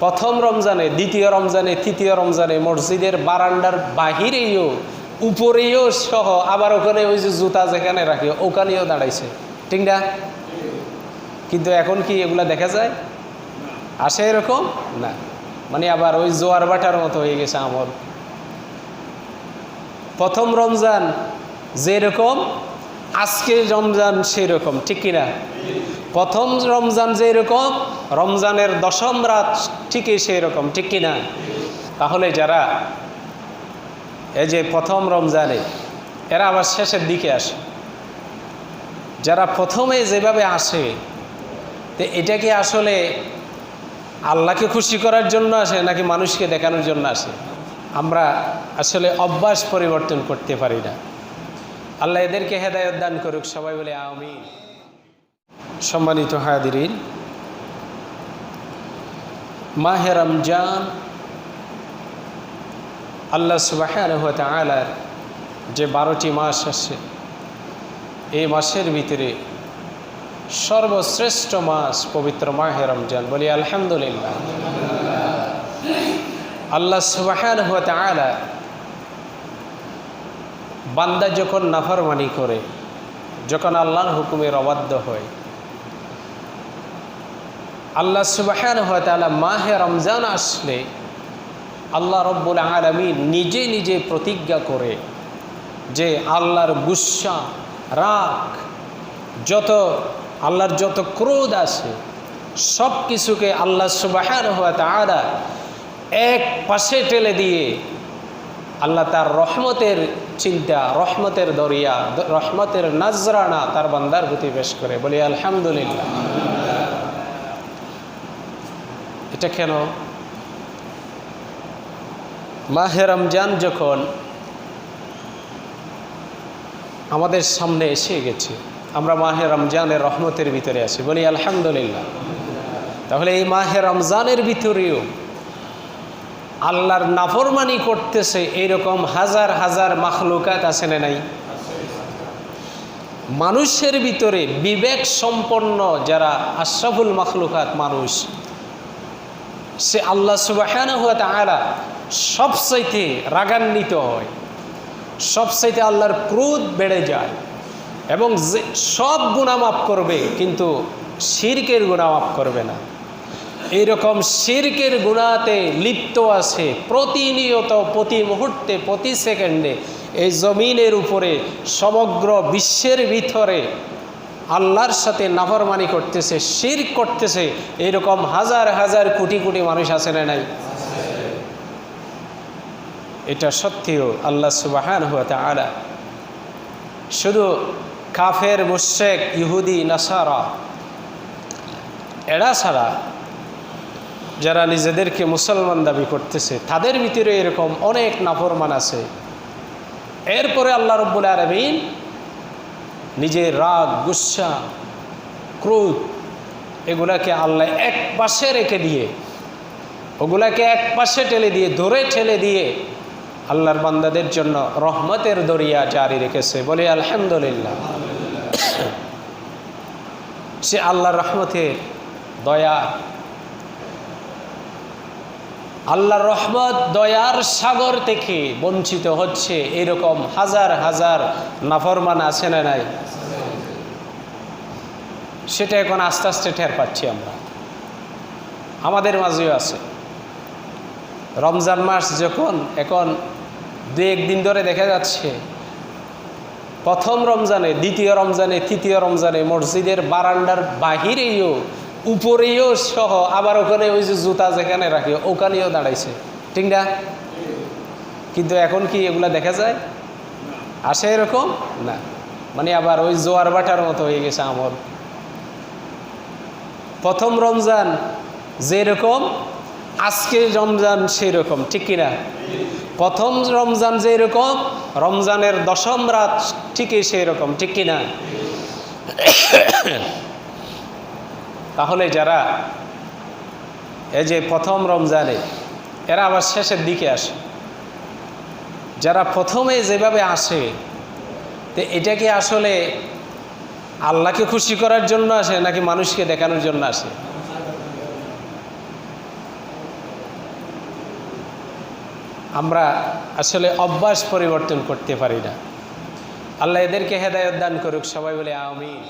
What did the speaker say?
প্রথম রমজানে, দ্বিতীয় রমজানে, তৃতীয় রমজানে মসজিদের বারান্দার বাহিরেও, উপরেও সহ আবার ওখানে ওই যে জুতা যেখানে রাখি, ওখানেও দাঁড়াইছে। ঠিক না? কিন্তু এখন কি এগুলা দেখা যায়? আসে এরকম? না। মানে আবার ওই জোয়ার বাটার মতো হয়ে গেছে আমল। প্রথম রমজান যেরকম আজকে রমজান সেই রকম ঠিক কিনা? প্রথম রমজান যেরকম রমজানের দশম রাত ঠিকই সেই রকম ঠিক কিনা? তাহলে যারা এই যে প্রথম রমজানে, এরা আবার শেষের দিকে আসে। যারা প্রথমে যেভাবে আসে, তো এটা কি আসলে আল্লাহকে খুশি করার জন্য আসে, নাকি মানুষকে দেখানোর জন্য আসে? আমরা আসলে অভ্যাস পরিবর্তন করতে পারি না। আল্লাহ এদেরকে হেদায়ত দান করুক, সবাই বলে আমি সম্মানিত হায়াদিরিন মাহে রমজান আল্লাহ সুবাহ আলার যে বারোটি মাস আছে, এই মাসের ভিতরে সর্বশ্রেষ্ঠ মাস পবিত্র মাহে রমজান। বলি আলহামদুলিল্লাহ। আল্লাহ সুবাহান আলা বান্দা যখন নাফরমানি করে, যখন আল্লাহর হুকুমের অবাধ্য হয় আল্লাহ সুবাহান হয় তালা মাহে রমজান আসলে আল্লাহ রব্বুল আলমী নিজে নিজে প্রতিজ্ঞা করে যে আল্লাহর গুসা, রাগ, যত আল্লাহর যত ক্রোধ আছে সব কিছুকে আল্লাহ সুবাহান হওয়া তারা এক পাশে টেলে দিয়ে আল্লাহ তার রহমতের চিন্তা, রহমতের দরিয়া, রহমতের নাজরানা তার বান্দার প্রতি পেশ করে। বলি, আলহামদুলিল্লাহ। এটা কেন? মাহে রমজান যখন আমাদের সামনে এসে গেছে, আমরা মাহে রমজানের রহমতের ভিতরে আছি, বলি আলহামদুলিল্লাহ। তাহলে এই মাহে রমজানের ভিতরেও আল্লাহর নাফরমানি করতেছে এইরকম হাজার হাজার মাখলুকাত আছে না নাই? মানুষের ভিতরে বিবেক সম্পন্ন যারা আশরাফুল মাখলুকাত মানুষ সে আল্লাহ সুবাহান হুয়া তাহারা সবচাইতে রাগান্বিত হয়, সবচাইতে আল্লাহর ক্রোধ বেড়ে যায় এবং যে সব গুণা মাফ করবে কিন্তু শিরকের গুণা মাফ করবে না। এইরকম শিরকের গুণাতে লিপ্ত আছে প্রতিনিয়ত, প্রতি মুহূর্তে, প্রতি সেকেন্ডে এই জমিনের উপরে সমগ্র বিশ্বের ভিতরে আল্লাহর সাথে নাফরমানি করতেছে শির করতেছে, এরকম হাজার হাজার কোটি কোটি মানুষ আছে না নাই? এটা সত্যিও আল্লাহ সুবাহান হতে আলা শুধু কাফের মুশেক ইহুদি, নাসারা, এরা ছাড়া যারা নিজেদেরকে মুসলমান দাবি করতেছে, তাদের ভিতরে এরকম অনেক নাফরমান আছে। এরপরে আল্লাহ রব্বুল আরবিন নিজের রাগ, গুসা, ক্রোধ, এগুলাকে আল্লাহ এক পাশে রেখে দিয়ে, ওগুলাকে এক পাশে ঠেলে দিয়ে, ধরে ঠেলে দিয়ে আল্লাহর বান্দাদের জন্য রহমতের দরিয়া জারি রেখেছে। বলে, আলহামদুলিল্লাহ। সে আল্লাহর রহমতের দয়া আল্লাহর রহমত দয়ার সাগর থেকে বঞ্চিত হচ্ছে এরকম হাজার হাজার নাফরমান আছে না নাই? সেটা এখন আস্তে আস্তে ঠের পাচ্ছি আমরা। আমাদের মাঝেও আছে। রমজান মাস যখন এখন দু একদিন ধরে দেখা যাচ্ছে, প্রথম রমজানে, দ্বিতীয় রমজানে, তৃতীয় রমজানে মসজিদের বারান্দার বাহিরেও উপরেও সহ, আবার ওখানে ওই যে জুতা যেখানে রাখি, ওখানেও দাঁড়াইছে। ঠিক কিন্তু এখন কি এগুলা দেখা যায়? আসে এরকম? না। মানে আবার ওই জোয়ার বাটার মতো হয়ে গেছে আমল। প্রথম রমজান যেরকম আজকে রমজান সেই রকম ঠিক কিনা? প্রথম রমজান যেরকম, রমজানের দশম রাত ঠিকই সেই রকম ঠিক কিনা? তাহলে যারা এই যে প্রথম রমজানে, এরা আবার শেষের দিকে আসে। যারা প্রথমে যেভাবে আসে, তো এটা কি আসলে আল্লাহকে খুশি করার জন্য আসে, নাকি মানুষকে দেখানোর জন্য আসে? আমরা আসলে অভ্যাস পরিবর্তন করতে পারি না। আল্লাহ এদেরকে হেদায়ত দান করুক, সবাই বলে আমিন।